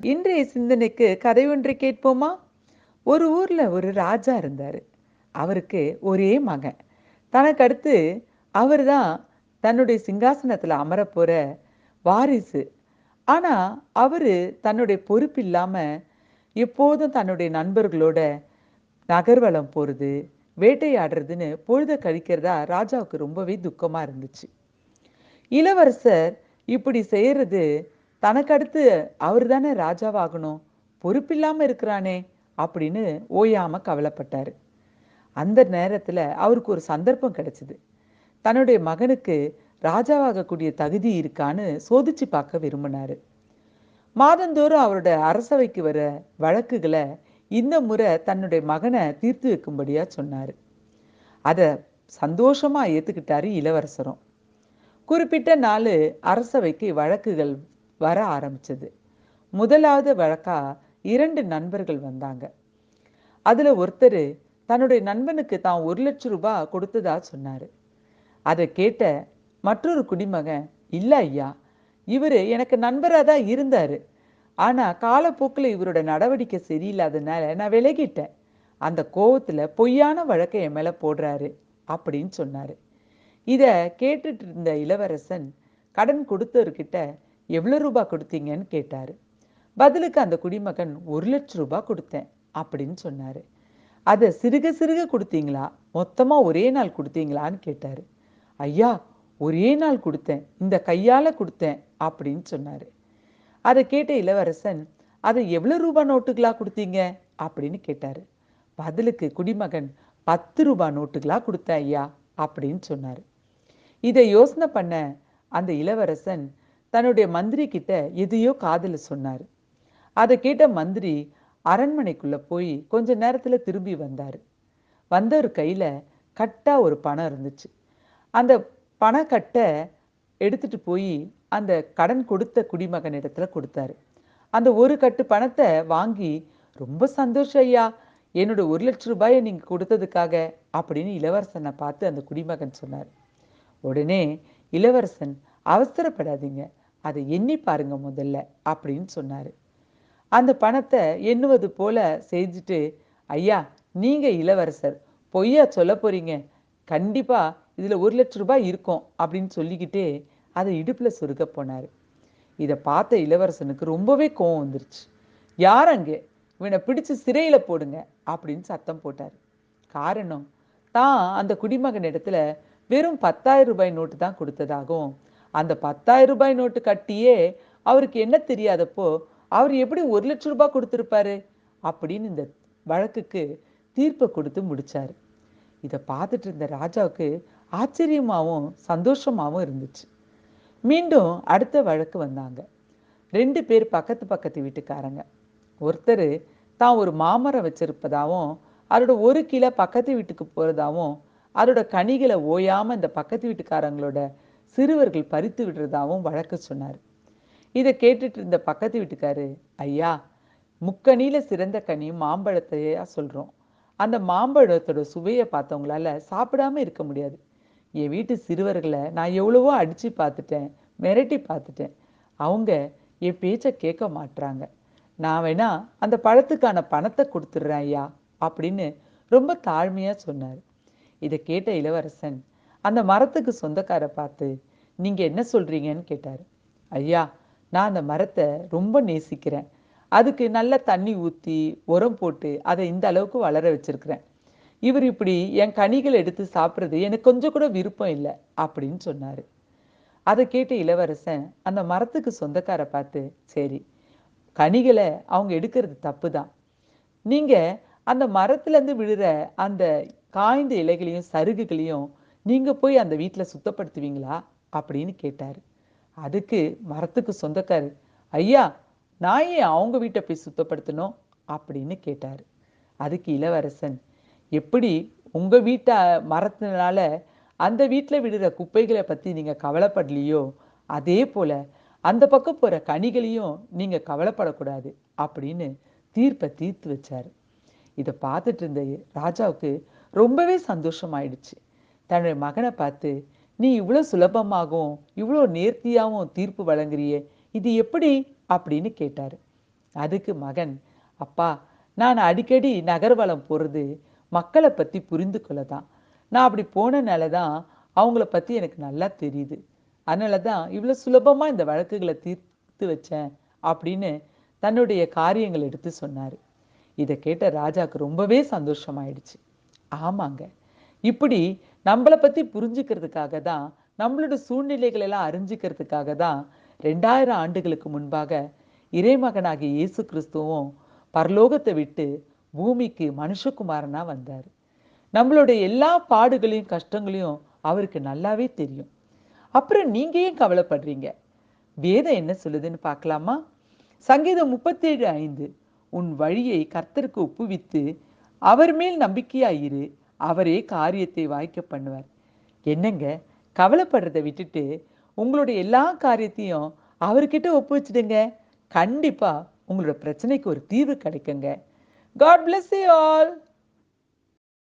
இன்றைய சிந்தனைக்கு கதை ஒன்றை கேட்போமா? ஒரு ஊர்ல ஒரு ராஜா இருந்தாரு. அவருக்கு ஒரே மகன். தனக்கு அடுத்து அவர் தான் தன்னுடைய சிங்காசனத்துல அமரப் போற வாரிசு. ஆனா அவரு தன்னுடைய பொறுப்பு இல்லாம எப்போதும் தன்னுடைய நண்பர்களோட நகர்வலம் போறது வேட்டையாடுறதுன்னு பொழுத கழிக்கிறதா ராஜாவுக்கு ரொம்பவே துக்கமா இருந்துச்சு. இளவரசர் இப்படி செய்யறது தனக்கு அடுத்து அவர் தானே ராஜாவாகணும் பொறுப்பில்லாமல் இருக்கிறானே அப்படின்னு ஓயாமல் கவலைப்பட்டார். அந்த நேரத்தில் அவருக்கு ஒரு சந்தர்ப்பம் கிடைச்சிது. தன்னுடைய மகனுக்கு ராஜாவாகக்கூடிய தகுதி இருக்கான்னு சோதிச்சு பார்க்க விரும்பினார். மாதந்தோறும் அவரோட அரசவைக்கு வர வழக்குகளை இந்த முறை தன்னுடைய மகனை தீர்த்து வைக்கும்படியா சொன்னார். அதை சந்தோஷமாக ஏற்றுக்கிட்டாரு இளவரசரும். குறிப்பிட்ட நாள் அரசவைக்கு வழக்குகள் வர ஆரம்பிச்சது. முதலாவது வழக்கா இரண்டு நண்பர்கள் வந்தாங்க. அதுல ஒருத்தர் தன்னுடைய நண்பனுக்கு தான் ஒரு லட்சம் ரூபாய் கொடுத்ததா சொன்னாரு. அதை கேட்ட மற்றொரு குடிமகன் இல்ல ஐயா இவர் எனக்கு நண்பராக தான் இருந்தார். ஆனால் காலப்போக்கில் இவரோட நடவடிக்கை சரியில்லாதனால நான் விலகிட்டேன். அந்த கோவத்தில் பொய்யான வழக்கை என் மேலே போடுறாரு அப்படின்னு சொன்னார். இதை கேட்டுட்டு இருந்த இளவரசன் கடன் கொடுத்தவர்கிட்ட எவ்வளோ ரூபாய் கொடுத்தீங்கன்னு கேட்டார். பதிலுக்கு அந்த குடிமகன் ஒரு லட்சம் ரூபாய் கொடுத்தேன் அப்படின்னு சொன்னார். அதை சிறுக சிறுக கொடுத்தீங்களா? மொத்தமாக ஒரே நாள் கொடுத்தீங்களான்னு கேட்டார். ஐயா ஒரே நாள் கொடுத்தேன். இந்த கையால் கொடுத்தேன் அப்படின்னு சொன்னார். அதை கேட்ட இளவரசன் அதை எவ்வளோ ரூபாய் நோட்டுகளா கொடுத்தீங்க? அப்படின்னு கேட்டார். பதிலுக்கு குடிமகன் பத்து ரூபாய் நோட்டுகளா கொடுத்தேன் ஐயா அப்படின்னு சொன்னார். இதை யோசனை பண்ண அந்த இளவரசன் தன்னுடைய மந்திரி கிட்ட எதையோ காதுல சொன்னார். அதை கேட்ட மந்திரி அரண்மனைக்குள்ள போய் கொஞ்ச நேரத்துல திரும்பி வந்தார். வந்தவர் கையில கட்டா ஒரு பணம் இருந்துச்சு. அந்த பணக்கட்டை எடுத்துட்டு போய் அந்த கடன் கொடுத்த குடிமகன் இடத்துல கொடுத்தாரு. அந்த ஒரு கட்டு பணத்தை வாங்கி ரொம்ப சந்தோஷம் ஐயா என்னோட ஒரு லட்ச ரூபாயை நீங்க கொடுத்ததுக்காக அப்படின்னு இளவரசனை பார்த்து அந்த குடிமகன் சொன்னார். உடனே இளவரசன் அவசரப்படாதீங்க. அதை எண்ணி பாருங்க முதல்ல அப்படின்னு சொன்னார். அந்த பணத்தை எண்ணுவது போல செஞ்சுட்டு ஐயா நீங்கள் இளவரசர் பொய்யா சொல்ல போறீங்க. கண்டிப்பாக இதில் ஒரு லட்சம் ரூபாய் இருக்கும் அப்படின்னு சொல்லிக்கிட்டே அதை இடுப்பில் சொருக போனார். இதை பார்த்த இளவரசனுக்கு ரொம்பவே கோவம் வந்துருச்சு. யார் அங்கே? இவனை பிடிச்சு சிறையில் போடுங்க அப்படின்னு சத்தம் போட்டார். காரணம் தான் அந்த குடிமகன் இடத்துல வெறும் பத்தாயிரம் ரூபாய் நோட்டு தான் கொடுத்ததாகவும் அந்த பத்தாயிரம் ரூபாய் நோட்டு கட்டியே அவருக்கு என்ன தெரியாதப்போ அவர் எப்படி ஒரு லட்சம் ரூபாய் கொடுத்துருப்பாரு அப்படின்னு இந்த வழக்குக்கு தீர்ப்பை கொடுத்து முடிச்சாரு. இதை பார்த்துட்டு இருந்த ராஜாவுக்கு ஆச்சரியமாகவும் சந்தோஷமாகவும் இருந்துச்சு. மீண்டும் அடுத்த வழக்கு வந்தாங்க. ரெண்டு பேர் பக்கத்து பக்கத்து வீட்டுக்காரங்க. ஒருத்தர் தான் ஒரு மாமரம் வச்சிருப்பதாகவும் அதோட ஒரு கிலோ பக்கத்து வீட்டுக்கு போகிறதாவும் அதோட கனிகளை ஓயாமல் இந்த பக்கத்து வீட்டுக்காரங்களோட சிறுவர்கள் பறித்து விடுறதாவும் வழக்கு சொன்னார். இதை கேட்டுட்டு இருந்த பக்கத்து வீட்டுக்காரு ஐயா முக்கனியில் சிறந்த கனி மாம்பழத்தையா சொல்கிறோம் அந்த மாம்பழத்தோட சுவையை பார்த்தவங்களால சாப்பிடாம இருக்க முடியாது. என் வீட்டு சிறுவர்களை நான் எவ்வளவோ அடித்து பார்த்துட்டேன் மிரட்டி பார்த்துட்டேன். அவங்க என் பேச்சை கேட்க மாட்றாங்க. நான் வேணா அந்த பழத்துக்கான பணத்தை கொடுத்துட்றேன் ஐயா அப்படின்னு ரொம்ப தாழ்மையாக சொன்னார். இதை கேட்ட இளவரசன் அந்த மரத்துக்கு சொந்தக்கார பார்த்து நீங்கள் என்ன சொல்கிறீங்கன்னு கேட்டார். ஐயா நான் அந்த மரத்தை ரொம்ப நேசிக்கிறேன். அதுக்கு நல்ல தண்ணி ஊற்றி உரம் போட்டு அதை இந்த அளவுக்கு வளர வச்சிருக்கிறேன். இவர் இப்படி என் கனிகள் எடுத்து சாப்பிட்றது எனக்கு கொஞ்சம் கூட விருப்பம் இல்லை அப்படின்னு சொன்னார். அதை கேட்ட இளவரசன் அந்த மரத்துக்கு சொந்தக்கார பார்த்து சரி கனிகளை அவங்க எடுக்கிறது தப்பு தான் நீங்கள் அந்த மரத்துலேருந்து விழுற அந்த காய்ந்த இலைகளையும் சருகுகளையும் நீங்கள் போய் அந்த வீட்டில் சுத்தப்படுத்துவீங்களா? அப்படின்னு கேட்டாரு. அதுக்கு மரத்துக்கு சொந்தக்காரு ஐயா நான் ஏன் அவங்க வீட்டை போய் சுத்தப்படுத்தணும்? அப்படின்னு கேட்டாரு. அதுக்கு இளவரசன் எப்படி உங்க வீட்டை மரத்தினால அந்த வீட்டில் விடுற குப்பைகளை பத்தி நீங்க கவலைப்படலையோ? அதே போல அந்த பக்கம் போற கனிகளையும் நீங்க கவலைப்படக்கூடாது அப்படின்னு தீர்ப்பை தீர்த்து வச்சார். இதை பார்த்துட்டு இருந்த ராஜாவுக்கு ரொம்பவே சந்தோஷமாயிடுச்சு. தன்னுடைய மகனை பார்த்து நீ இவ்வளோ சுலபமாகவும் இவ்வளோ நேர்த்தியாகவும் தீர்ப்பு வழங்குறியே இது எப்படி? அப்படின்னு கேட்டாரு. அதுக்கு மகன் அப்பா நான் அடிக்கடி நகர்வலம் போறது மக்களை பத்தி புரிந்து கொள்ள தான் நான் அப்படி போனனால தான் அவங்கள பத்தி எனக்கு நல்லா தெரியுது. அதனால தான் இவ்வளோ சுலபமாக இந்த வழக்குகளை தீர்த்து வச்சேன் அப்படின்னு தன்னுடைய காரியங்கள் எடுத்து சொன்னார். இதை கேட்ட ராஜாவுக்கு ரொம்பவே சந்தோஷமாயிடுச்சு. ஆமாங்க இப்படி நம்மளை பற்றி புரிஞ்சுக்கிறதுக்காக தான் நம்மளோட சூழ்நிலைகள் எல்லாம் அறிஞ்சுக்கிறதுக்காக தான் ரெண்டாயிரம் ஆண்டுகளுக்கு முன்பாக இறைமகனாகிய இயேசு கிறிஸ்துவும் பரலோகத்தை விட்டு பூமிக்கு மனுஷகுமாரனா வந்தார். நம்மளுடைய எல்லா பாடுகளையும் கஷ்டங்களையும் அவருக்கு நல்லாவே தெரியும். அப்புறம் நீங்க ஏன் கவலைப்படுறீங்க? வேதம் என்ன சொல்லுதுன்னு பார்க்கலாமா? சங்கீதம் முப்பத்தேழு ஐந்து உன் வழியை கர்த்தருக்கு ஒப்புவித்து அவர் மேல் நம்பிக்கையாயிரு அவரே காரியத்தை வாய்க்க பண்ணுவார். என்னங்க? கவலைப்படுறதை விட்டுட்டு உங்களுடைய எல்லா காரியத்தையும் அவர்கிட்ட ஒப்பு வச்சிடுங்க. கண்டிப்பாக உங்களோட பிரச்சனைக்கு ஒரு தீர்வு கிடைக்குங்க. God bless you all